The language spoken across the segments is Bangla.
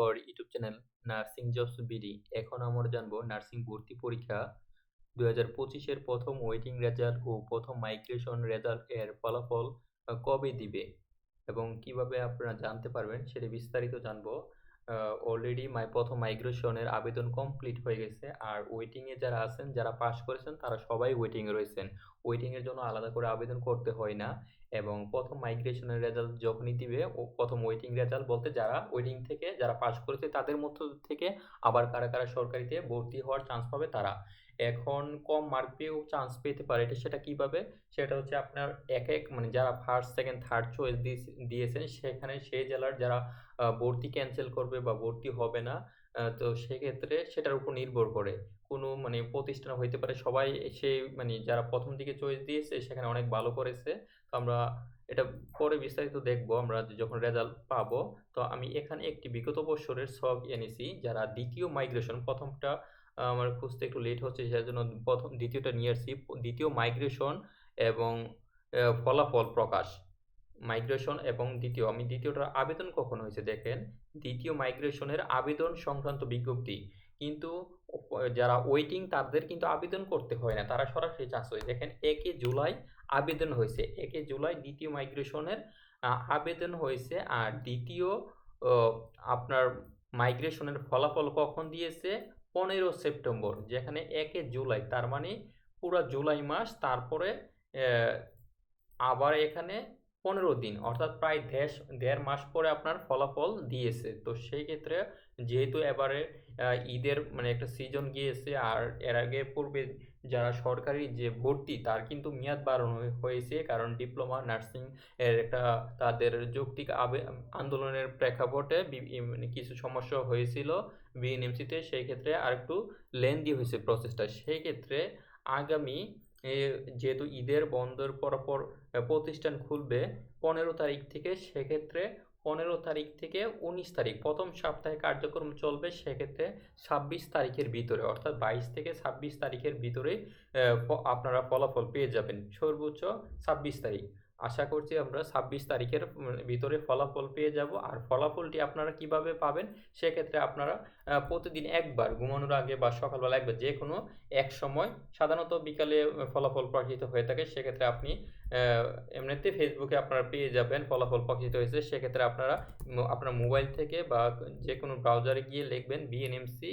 Our YouTube channel nursing jobs BD. এখন আমরা জানব নার্সিং ভর্তি পরীক্ষা দু হাজার পঁচিশের প্রথম ওয়েটিং রেজাল্ট ও প্রথম মাইগ্রেশন রেজাল্ট এর ফলাফল কবে দিবে এবং কীভাবে আপনারা জানতে পারবেন সেটা বিস্তারিত জানব। অলরেডি মাই প্রথম মাইগ্রেশনের আবেদন কমপ্লিট হয়ে গেছে। আর ওয়েটিংয়ে যারা আছেন, যারা পাস করেছেন, তারা সবাই ওয়েটিংয়ে রয়েছেন। ওয়েটিংয়ের জন্য আলাদা করে আবেদন করতে হয় না। এবং প্রথম মাইগ্রেশনের রেজাল্ট যখনই দিবে প্রথম ওয়েটিং রেজাল্ট বলতে যারা ওয়েটিং থেকে, যারা পাস করেছে, তাদের মধ্য থেকে আবার কারা কারা সরকারিতে ভর্তি হওয়ার চান্স পাবে তারা। এখন কম মার্ক পেয়েও চান্স পেতে পারে। এটা সেটা কীভাবে? সেটা হচ্ছে আপনার এক এক মানে যারা ফার্স্ট সেকেন্ড থার্ড চয়েস দিয়েছেন, সেখানে সেই জেলার যারা ভর্তি ক্যান্সেল করবে বা ভর্তি হবে না তো সেক্ষেত্রে সেটার উপর নির্ভর করে। কোনো মানে প্রতিষ্ঠান হইতে পারে, সবাই সেই মানে যারা প্রথম দিকে চয়েস দিয়েছে, সেখানে অনেক ভালো করেছে। তো আমরা এটা পরে বিস্তারিত দেখব, আমরা যখন রেজাল্ট পাবো। তো আমি এখানে একটি বিগত বছরের সব এনেছি যারা দ্বিতীয় মাইগ্রেশন প্রথমটা আমার খুঁজতে একটু লেট হচ্ছে সেজন্য প্রথম দ্বিতীয়টা নিয়ে আসছি। দ্বিতীয় মাইগ্রেশন এবং ফলাফল প্রকাশ। মাইগ্রেশন এবং দ্বিতীয়, আমি দ্বিতীয়টার আবেদন কখন হয়েছে দেখেন? দ্বিতীয় মাইগ্রেশনের আবেদন সংক্রান্ত বিজ্ঞপ্তি। কিন্তু, যারা ওয়েটিং তাদের কিন্তু আবেদন করতে হয় না, তারা সরাসরি চান্স হয়ে দেখেন, একে জুলাই আবেদন হয়েছে। একে জুলাই দ্বিতীয় মাইগ্রেশনের আবেদন হয়েছে। আর দ্বিতীয় আপনার মাইগ্রেশনের ফলাফল কখন দিয়েছে? পনেরো সেপ্টেম্বর যেখানে একে জুলাই তার মানে পুরা জুলাই মাস তারপরে আবার এখানে পনেরো দিন, অর্থাৎ প্রায় দেড় দেড় মাস পরে আপনার ফলাফল দিয়েছে। তো সেই ক্ষেত্রে যেহেতু এবারে ঈদের মানে একটা সিজন গিয়েছে, আর এর আগে পূর্বে যারা সরকারি যে ভর্তি, তার কিন্তু মেয়াদ বাড়ানো হয়েছে, কারণ ডিপ্লোমা, নার্সিং এর একটা তাদের যৌক্তিক আবে, আন্দোলনের প্রেক্ষাপটে মানে কিছু সমস্যা হয়েছিল বিএনএমসিতে সেই ক্ষেত্রে আর একটু লেন্দি হয়েছে প্রসেসটা সেই ক্ষেত্রে আগামী যেহেতু ঈদের বন্ধের পরপর প্রতিষ্ঠান খুলবে, পনেরো তারিখ থেকে সেক্ষেত্রে পনেরো তারিখ থেকে উনিশ তারিখ, প্রথম সপ্তাহে কার্যক্রম চলবে সেক্ষেত্রে ছাব্বিশ তারিখের ভিতরে, অর্থাৎ বাইশ থেকে ছাব্বিশ তারিখের ভিতরে আপনারা ফলাফল পেয়ে যাবেন। সর্বোচ্চ ছাব্বিশ তারিখ। আশা করছি আমরা ছাব্বিশ তারিখের ভিতরে ফলাফল পেয়ে যাব। আর ফলাফলটি আপনারা কীভাবে পাবেন, সেক্ষেত্রে আপনারা প্রতিদিন একবার ঘুমানোর আগে বা সকালবেলা একবার যে কোনো এক সময় সাধারণত বিকালে ফলাফল প্রকাশিত হয়ে থাকে, সেক্ষেত্রে আপনি এমনিতে ফেসবুকে আপনারা পেয়ে যাবেন ফলাফল প্রকাশিত হয়েছে। সেক্ষেত্রে আপনারা আপনার মোবাইল থেকে বা যে কোনো ব্রাউজারে গিয়ে লিখবেন BNMC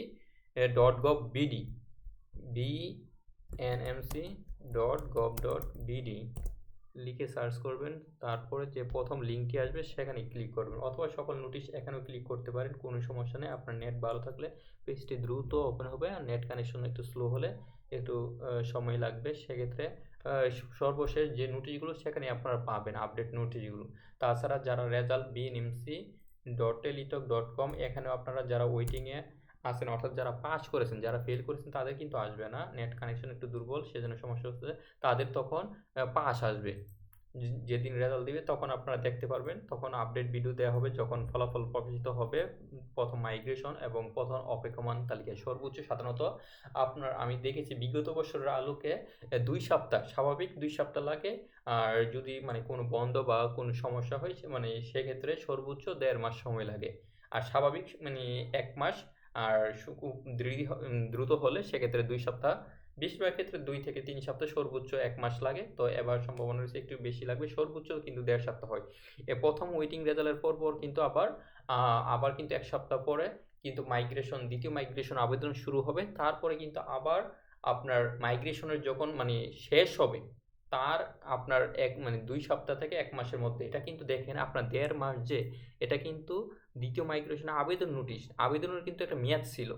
dot gov BD BNMC dot gov dot BD লিখে সার্চ করবেন, তারপরে যে প্রথম লিঙ্কটি আসবে সেখানে ক্লিক করবেন। অথবা সকল নোটিশ এখানেও ক্লিক করতে পারেন, কোনো সমস্যা নেই। আপনার নেট ভালো থাকলে পেজটি দ্রুত ওপেন হবে আর নেট কানেকশন একটু স্লো হলে একটু সময় লাগবে। সেক্ষেত্রে সর্বশেষ যে নোটিশগুলো সেখানে আপনারা পাবেন আপডেট নোটিশগুলো তাছাড়া যারা result BNMC dot Teletalk dot com এখানেও আপনারা যারা ওয়েটিংয়ে আছেন, অর্থাৎ যারা পাস করেছেন, যারা ফেল করেছেন, তাদের কিন্তু আসবে না। নেট কানেকশন একটু দুর্বল, সেজন্য সমস্যা হচ্ছে তাদের তখন পাস আসবে। যেদিন রেজাল্ট দিবে, তখন আপনারা দেখতে পারবেন, তখন আপডেট ভিডিও দেওয়া হবে, যখন ফলাফল প্রকাশিত হবে, প্রথম মাইগ্রেশন এবং প্রথম অপেক্ষমান তালিকায়। সর্বোচ্চ সাধারণত আপনার, আমি দেখেছি বিগত বছরের আলোকে দুই সপ্তাহ, স্বাভাবিক দুই সপ্তাহ লাগে। আর যদি মানে কোনো বন্ধ বা কোনো সমস্যা হয় মানে সেক্ষেত্রে সর্বোচ্চ দেড় মাস সময় লাগে। আর স্বাভাবিক মানে এক মাস আর সু- দৃঢ়- দ্রুত হলে সেক্ষেত্রে দুই সপ্তাহ। বেশিরভাগ ক্ষেত্রে দুই থেকে তিন সপ্তাহ সর্বোচ্চ এক মাস লাগে। তো এবার সম্ভাবনা রয়েছে একটু বেশি লাগবে, সর্বোচ্চ কিন্তু দেড় সপ্তাহ হয়। এ প্রথম ওয়েটিং রেজাল্টের পর পর কিন্তু আবার আবার কিন্তু এক সপ্তাহ পরে কিন্তু মাইগ্রেশন দ্বিতীয় মাইগ্রেশন আবেদন শুরু হবে। তারপরে কিন্তু আবার আপনার মাইগ্রেশনের যখন মানে শেষ হবে তার আপনার এক মানে দুই সপ্তাহ থেকে এক মাসের মধ্যে। এটা কিন্তু দেখেন আপনার দেড় মাস যে, এটা কিন্তু দ্বিতীয় মাইগ্রেশন আবেদন নোটিশ আবেদনের কিন্তু একটা মেয়াদ ছিল।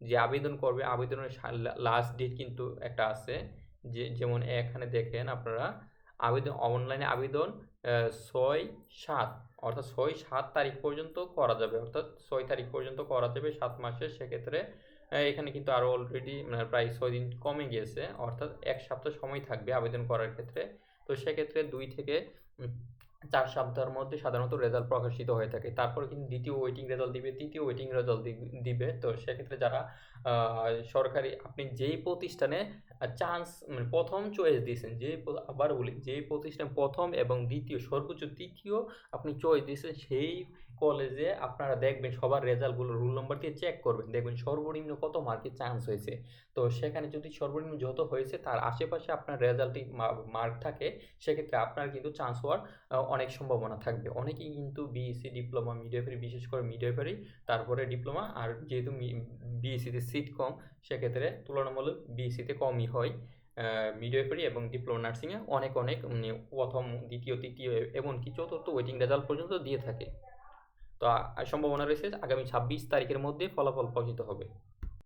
যে আবেদন করবে, আবেদনের লাস্ট ডেট কিন্তু একটা আছে। যে, যেমন এখানে দেখেন আপনারা, আবেদন অনলাইনে আবেদন ছয় সাত, অর্থাৎ ছয় সাত তারিখ পর্যন্ত করা যাবে। অর্থাৎ ছয় তারিখ পর্যন্ত করা যাবে সাত মাসে সেক্ষেত্রে এখানে কিন্তু আরও অলরেডি মানে প্রায় ছয় দিন কমে গিয়েছে, অর্থাৎ এক সপ্তাহ সময় থাকবে আবেদন করার ক্ষেত্রে। তো সেক্ষেত্রে দুই থেকে চার সপ্তাহের মধ্যে সাধারণত রেজাল্ট প্রকাশিত হয়ে থাকে। তারপরে কিন্তু দ্বিতীয় ওয়েটিং রেজাল্ট দিবে, তৃতীয় ওয়েটিং রেজাল্ট দিবে। তো সেক্ষেত্রে যারা সরকারি, আপনি যেই প্রতিষ্ঠানে চান্স মানে প্রথম চয়েস দিয়েছেন যে আবার বলি, যেই প্রতিষ্ঠানে প্রথম এবং দ্বিতীয়, সর্বোচ্চ তৃতীয় আপনি চয়েস দিয়েছেন, সেই কলেজে আপনারা দেখবেন সবার রেজাল্টগুলো রুল নম্বর দিয়ে চেক করবেন। দেখবেন সর্বনিম্ন কত মার্কের চান্স হয়েছে। তো সেখানে যদি সর্বনিম্ন যত হয়েছে, তার আশেপাশে আপনার রেজাল্টে মার্ক থাকে, সেক্ষেত্রে আপনার কিন্তু চান্স হওয়ার অনেক সম্ভাবনা থাকবে। অনেকেই কিন্তু বিএসসি ডিপ্লোমা মিডিওফারি বিশেষ করে মিডিওফারি তারপরে ডিপ্লোমা আর যেহেতু বিএসসিতে সিট কম, সেক্ষেত্রে তুলনামূলক বিএসসিতে কমই হয়। মিডিওফারি এবং ডিপ্লোমা নার্সিংয়ে অনেক অনেক প্রথম, দ্বিতীয়, তৃতীয় এমনকি চতুর্থ ওয়েটিং রেজাল্ট পর্যন্ত দিয়ে থাকে। তো সম্ভাবনা রয়েছে আগামী ছাব্বিশ তারিখের মধ্যে ফলাফল প্রকাশিত হবে।